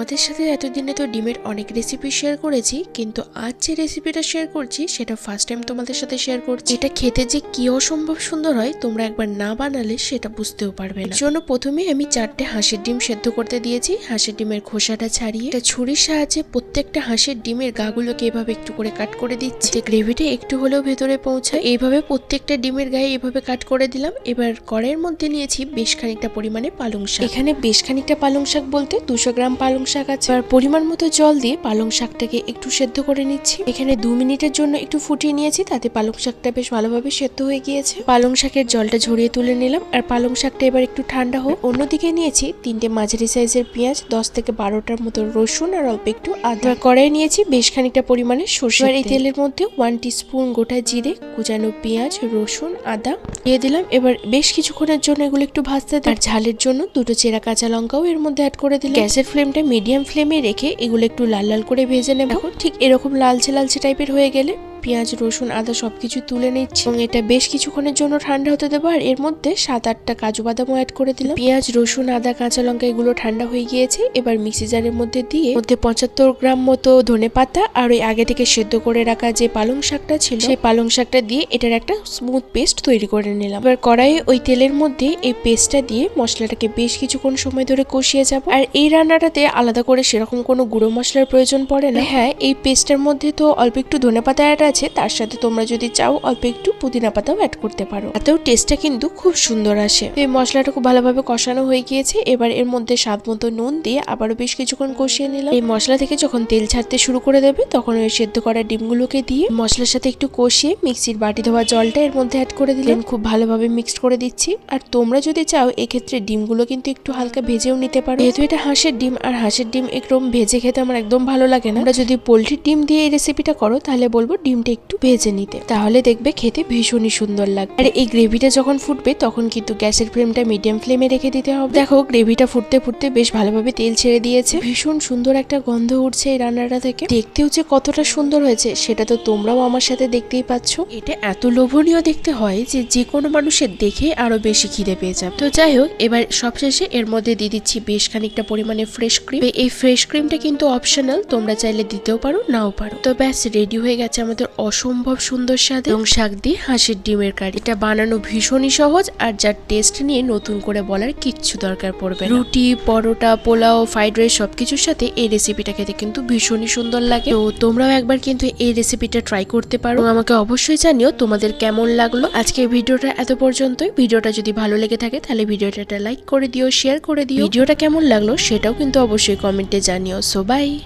আমাদের সাথে এতদিনে তো ডিমের অনেক রেসিপি শেয়ার করেছি, কিন্তু আজ যে রেসিপিটা শেয়ার করছি, সেটা ফার্স্ট টাইম তোমাদের সাথে শেয়ার করছি। এটা খেতে যে কি অসম্ভব সুন্দর হয়, তোমরা একবার না বানালে সেটা বুঝতেও পারবে না। জন্য প্রথমে আমি চারটে হাঁসের ডিম সেদ্ধ করতে দিয়েছি, হাঁসের ডিমের খোসাটা ছাড়িয়ে। একটা ছুরির সাহায্যে প্রত্যেকটা হাঁসের ডিমের গাগুলোকে এভাবে একটু করে কাট করে দিচ্ছি। যে গ্রেভিটা একটু হলেও ভেতরে পৌঁছায়। এইভাবে প্রত্যেকটা ডিমের গায়ে এভাবে কাট করে দিলাম। এবার কড়াইয়ের মধ্যে নিয়েছি বেশ খানিকটা পরিমাণে পালং শাক। এখানে বেশ খানিকটা পালং শাক বলতে দুশো গ্রাম পালং শাক আছে। আর পরিমাণ মতো জল দিয়ে পালং শাকটাকে একটু সেদ্ধ করে নিচ্ছি। এখানে দু মিনিটের জন্য একটু ফুটিয়ে নিয়েছি তাতে পালং শাকটা বেশ ভালোভাবে সেদ্ধ হয়ে গিয়েছে। পালং শাকের জলটা ঝরিয়ে তুলে নিলাম আর পালং শাকটা এবার একটু ঠান্ডা হোক। অন্যদিকে নিয়েছি তিনটে মাঝারি সাইজের পেঁয়াজ দশ থেকে বারোটার মতো রসুন আর অল্প একটু আদা। কড়াই নিয়েছি বেশ খানিকটা পরিমাণে সর্ষে এই তেলের মধ্যে ওয়ান স্পুন গোটা জিরে কুচানো পেঁয়াজ রসুন আদা দিয়ে দিলাম। এবার বেশ কিছুক্ষণের জন্য এগুলো একটু ভাজতে দিই। আর ঝালের জন্য দুটো চেরা কাঁচা লঙ্কাও এর মধ্যে অ্যাড করে দিলাম। গ্যাসের ফ্লেমটা মিডিয়াম ফ্লেমে রেখে এগুলো একটু লাল লাল করে ভেজে নেব। ঠিক এরকম লালচে লালচে টাইপের হয়ে গেলে পেঁয়াজ, রসুন, আদা সবকিছু তুলে নিচ্ছি। এবং এটা বেশ কিছুক্ষণের জন্য ঠান্ডা হতে দেবো। আর এর মধ্যে সাত আটটা কাজু বাদামও অ্যাড করে দিলাম। পেঁয়াজ, রসুন, আদা, কাঁচা লঙ্কা এগুলো ঠান্ডা হয়ে গিয়েছে। এবার মিক্সি জারের মধ্যে দিয়ে মধ্যে পঁচাত্তর গ্রাম মতো ধনে পাতা আর ওই আগে থেকে সেদ্ধ করে রাখা যে পালং শাকটা ছিল, সেই পালং শাকটা দিয়ে এটার একটা স্মুথ পেস্ট তৈরি করে নিলাম। এবার কড়াইয়ে ওই তেলের মধ্যে এই পেস্টটা দিয়ে মশলাটাকে বেশ কিছুক্ষণ সময় ধরে কষিয়ে যাব। আর এই রান্নাটাতে আলাদা করে সেরকম কোনো গুঁড়ো মশলার প্রয়োজন পড়ে না। হ্যাঁ এই পেস্টের মধ্যে তো অল্প একটু ধনে পাতা আছে, তার সাথে তোমরা যদি চাও, অল্প একটু পুদিনা পাতাও অ্যাড করতে পারো। তাতেও টেস্টটা কিন্তু খুব সুন্দর আসে। এই মশলাটা খুব ভালোভাবে কষানো হয়ে গিয়েছে। এবার এর মধ্যে স্বাদ মতো নুন দিয়ে আবারও বেশ কিছুক্ষণ কষিয়ে নিলাম। এই মশলা থেকে যখন তেল ছাড়তে শুরু করে দেবে, তখন ওই সেদ্ধ করা ডিমগুলোকে দিয়ে মশলার সাথে একটু কষিয়ে মিক্সির বাটি ধোয়া জলটা এর মধ্যে অ্যাড করে দিলেন খুব ভালোভাবে মিক্সড করে দিচ্ছি। আর তোমরা যদি চাও, এক্ষেত্রে ডিমগুলো কিন্তু একটু হালকা ভেজেও নিতে পারো। যেহেতু এটা হাঁসের ডিম, আর হাঁসের ডিম একদম ভেজে খেতে আমার একদম ভালো লাগে না। যদি পোলট্রির ডিম দিয়ে এই রেসিপিটা করো, তাহলে বলব ডিমটা একটু ভেজে নিতে। তাহলে দেখবে খেতে ভীষণই সুন্দর লাগবে। আর এই গ্রেভিটা যখন ফুটবে, তখন কিন্তু গ্যাসের ফ্লেমটা মিডিয়াম ফ্লেমে রেখে দিতে হবে। দেখো, গ্রেভিটা ফুটতে ফুটতে বেশ ভালোভাবে তেল ছেড়ে দিয়েছে। ভীষণ সুন্দর একটা গন্ধ উঠছে এই রান্নাটা থেকে। দেখতেও যে কতটা সুন্দর হয়েছে, সেটা তো তোমরাও আমার সাথে দেখতেই পাচ্ছ। এটা এত লোভনীয় দেখতে হয় যে যে কোনো মানুষের দেখে আরও বেশি খিদে পেয়ে যাবে। তো যাই হোক, এবার সবশেষে এর মধ্যে দিয়ে দিচ্ছি বেশ খানিকটা পরিমাণে ফ্রেশ ক্রিম। এই ফ্রেশ ক্রিমটা কিন্তু অপশনাল, তোমরা চাইলে দিতেও পারো, নাও পারো। তো ব্যাস, রেডি হয়ে গেছে আমাদের অসম্ভব সুন্দর স্বাদ এবং শাক দিয়ে হাঁসের ডিমের কারি। এটা বানানো ভীষণই সহজ আর যার টেস্ট নিয়ে নতুন করে বলার কিচ্ছু দরকার পড়বে রুটি, পরোটা, পোলাও ফ্রাইড রাইস সবকিছুর সাথে এই রেসিপিটা খেতে কিন্তু ভীষণই সুন্দর লাগে। তো তোমরাও একবার কিন্তু এই রেসিপিটা ট্রাই করতে পারো। আমাকে অবশ্যই জানিও তোমাদের কেমন লাগল। আজকে ভিডিওটা এত পর্যন্তই। ভিডিওটা যদি ভালো লেগে থাকে তাহলে ভিডিওটা একটা লাইক করে দিও শেয়ার করে দিও। ভিডিওটা কেমন লাগল সেটাও কিন্তু অবশ্যই কমেন্টে জানিও। So by